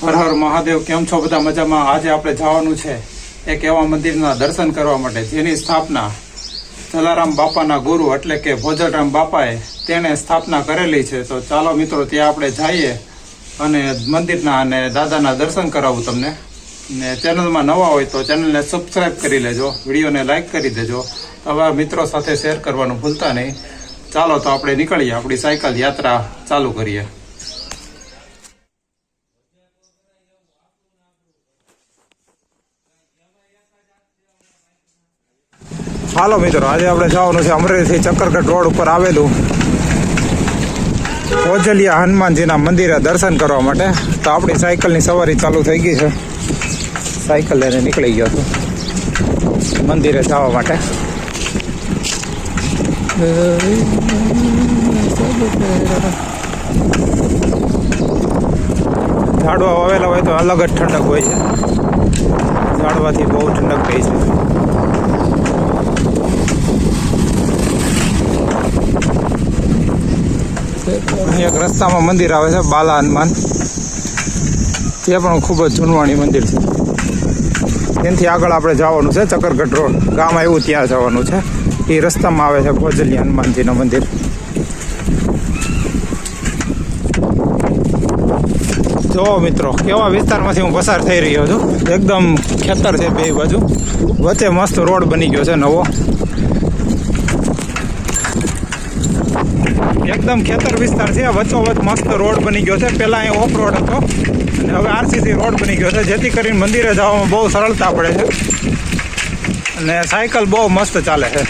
હર હર મહાદેવ કેમ છો? બધા મજામાં? આજે આપણે જવાનું છે એક એવા મંદિરના દર્શન કરવા માટે, જેની સ્થાપના જલારામ બાપાના ગુરુ એટલે કે ભોજરામ બાપાએ તેણે સ્થાપના કરેલી છે. તો ચાલો મિત્રો, ત્યાં આપણે જઈએ અને મંદિરના અને દાદાના દર્શન કરાવું તમને. ને ચેનલમાં નવા હોય તો ચેનલને સબસ્ક્રાઈબ કરી લેજો, વિડીયોને લાઇક કરી દેજો. તમારા મિત્રો સાથે શેર કરવાનું ભૂલતા નહીં. ચાલો તો આપણે નીકળીએ, આપણી સાયકલ યાત્રા ચાલુ કરીએ. હાલો મિત્રો, આજે આપણે જવાનું છે અમરેલીથી ચક્કરગઢ રોડ ઉપર આવેલું ઓજલિયા હનુમાનજીના મંદિરે દર્શન કરવા માટે. તો આપણી સાયકલની સવારી ચાલુ થઈ ગઈ છે. સાયકલ લઈને નીકળી ગયો છું મંદિરે જવા માટે. ઝાડવા વાવેલા હોય તો અલગ જ ઠંડક હોય છે. ઝાડવાથી બહુ ઠંડક થઈ છે. રસ્તામાં મંદિર આવે છે બાલા હનુમાન તે પણ ખૂબ જ જૂનવાણી મંદિર છે. તેનાથી આગળ આપણે જવાનું છે ચક્કરગઢ રોડ. ગામ આવ્યું ત્યાં જવાનું છે. એ રસ્તામાં આવે છે ભોજલી હનુમાનજીનું મંદિર. જો મિત્રો, કેવા વિસ્તારમાંથી હું પસાર થઈ રહ્યો છું. એકદમ ખેતર છે બે બાજુ. વચ્ચે મસ્ત રોડ બની ગયો છે નવો. એકદમ ખેતર વિસ્તાર છે. વચ્ચોવચ મસ્ત રોડ બની ગયો છે. પહેલાં અહીં ઓફ રોડ હતો. અને હવે આરસીસી રોડ બની ગયો છે. જેથી કરીને મંદિરે જવામાં બહુ સરળતા પડે છે. અને સાયકલ બહુ મસ્ત ચાલે છે.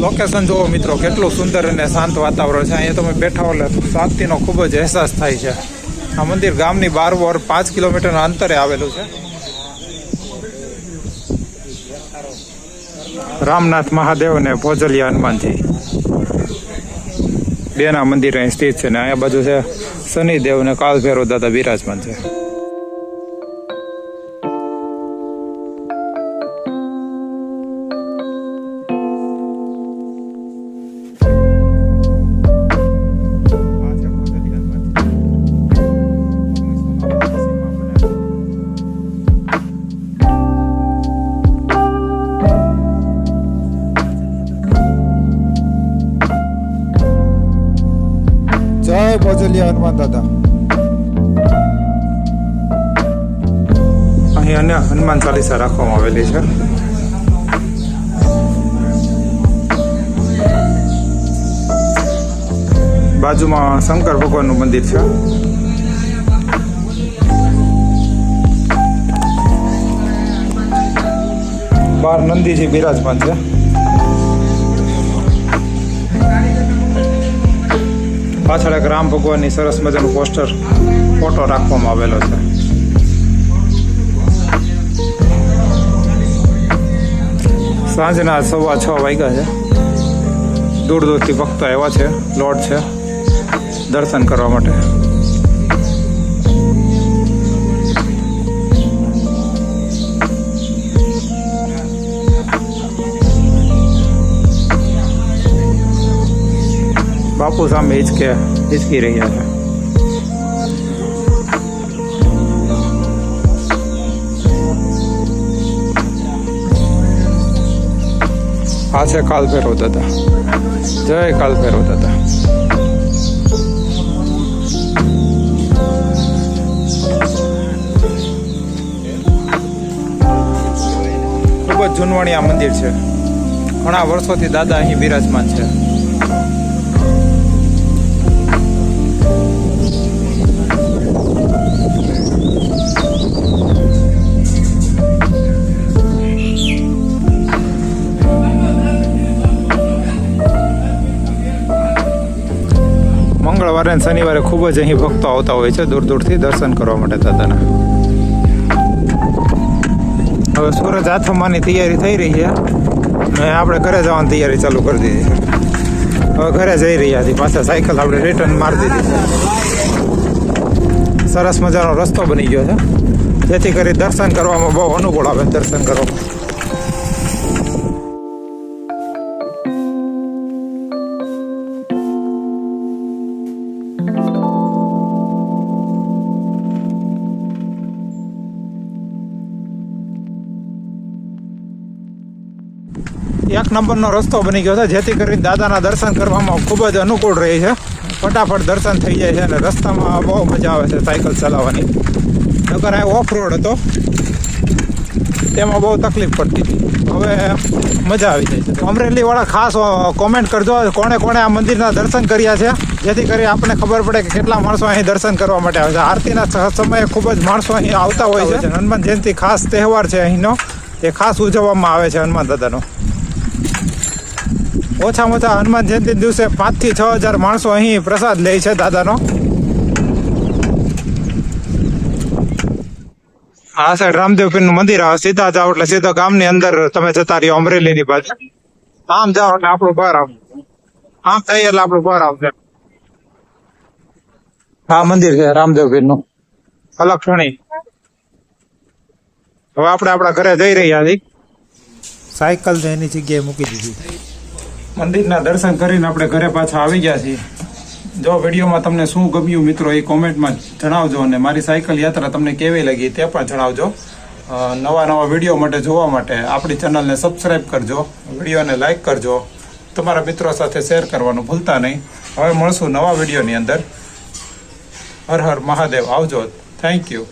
લોકેશન જુઓ મિત્રો, કેટલું સુંદર અને શાંત વાતાવરણ છે. અહીંયા તમે બેઠા એટલે શાંતિનો ખૂબ જ અહેસાસ થાય છે. આ મંદિર ગામની બાર ઓર પાંચ કિલોમીટરના અંતરે આવેલું છે. રામનાથ મહાદેવ અને ભોજલિયા હનુમાનજી. બેના મંદિર અહીં સ્થિત છે ને અહીંયા બાજુ છે શનિદેવ ને કાલભૈરવ દાદા બિરાજમાન છે. ભોજલિયા હનુમાન દાદા. અહીં અને હનુમાન ચાલીસા રાખવામાં આવેલી છે. બાજુમાં શંકર ભગવાનનું મંદિર છે. બાર નંદીજી બિરાજમાન છે. પાછળ એક રામ ભગવાનની સરસ મજાનું પોસ્ટર, ફોટો રાખવામાં આવેલો છે. સાંજના સવા છ વાગ્યા છે. દૂર દૂરથી ભક્તો આવ્યા છે, લોટ છે, દર્શન કરવા માટે. બાપુ સામે હિચકે, હિચકી રહ્યા છે. આ છે કાલ ભૈરવ દાદા. જય કાલ ભૈરવ દાદા. ખૂબ જ જૂનવાણી આ મંદિર છે. ઘણા વર્ષોથી દાદા અહીં બિરાજમાન છે. મંગળવારે અને શનિવારે ખૂબ જ અહીં ભક્તો આવતા હોય છે. દૂર દૂરથી દર્શન કરવા માટે દાદાના. હવે સૂરજ આથમવાની તૈયારી થઈ રહી છે. ને આપણે ઘરે જવાની તૈયારી ચાલુ કરી દીધી હવે ઘરે જઈ રહ્યા છીએ. પાછા સાયકલ આપણે રિટર્ન મારી દીધી સરસ મજાનો રસ્તો બની ગયો છે. જેથી કરી દર્શન કરવામાં બહુ અનુકૂળ આવે દર્શન કરવામાં. એક નંબરનો રસ્તો બની ગયો છે. જેથી કરીને દાદાના દર્શન કરવામાં ખૂબ જ અનુકૂળ રહે છે. ફટાફટ દર્શન થઈ જાય છે અને રસ્તામાં બહુ મજા આવે છે સાયકલ ચલાવવાની. નગર આ ઓફ રોડ હતો. તેમાં બહુ તકલીફ પડતી હતી. હવે મજા આવી જાય છે. અમરેલીવાળા ખાસ કોમેન્ટ કરજો કોણે કોણે આ મંદિરના દર્શન કર્યા છે. જેથી કરી આપણને ખબર પડે કે કેટલા માણસો અહીં દર્શન કરવા માટે આવે છે. આરતીના સમયે ખૂબ જ માણસો અહીં આવતા હોય છે. હનુમાન જયંતિ ખાસ તહેવાર છે અહીંનો. એ ખાસ ઉજવવામાં આવે છે હનુમાન દાદાનો. ઓછામાં ઓછા હનુમાન જયંતિ દિવસે પાંચથી છ હજાર માણસો અહીં પ્રસાદ લે છે દાદાનો. આ સાઈડ રામદેવ પીરનું મંદિર આવે સીધા જાઓ એટલે સીધા ગામની અંદર તમે જતા રહ્યો અમરેલીની બાજુ. આમ જાઓ એટલે આપણું બહાર આવ આમ થઈ એટલે આપણું બહાર આવશે આ મંદિર છે રામદેવ પીરનું. અલક્ષણી હવે આપણે આપણા ઘરે જઈ રહ્યા છીએ. સાયકલ ને એની જગ્યાએ મૂકી દીધી. મંદિરના દર્શન કરીને આપણે ઘરે પાછા આવી ગયા છીએ. જો વિડીયોમાં તમને શું ગમ્યું મિત્રો એ કોમેન્ટમાં જણાવજો અને મારી સાયકલ યાત્રા તમને કેવી લાગી તે પણ જણાવજો. નવા નવા વીડિયો માટે જોવા માટે આપણી ચેનલને સબસ્ક્રાઈબ કરજો, વિડીયોને લાઇક કરજો. તમારા મિત્રો સાથે શેર કરવાનું ભૂલતા નહીં. હવે મળશું નવા વિડીયોની અંદર. હર હર મહાદેવ. આવજો. Thank you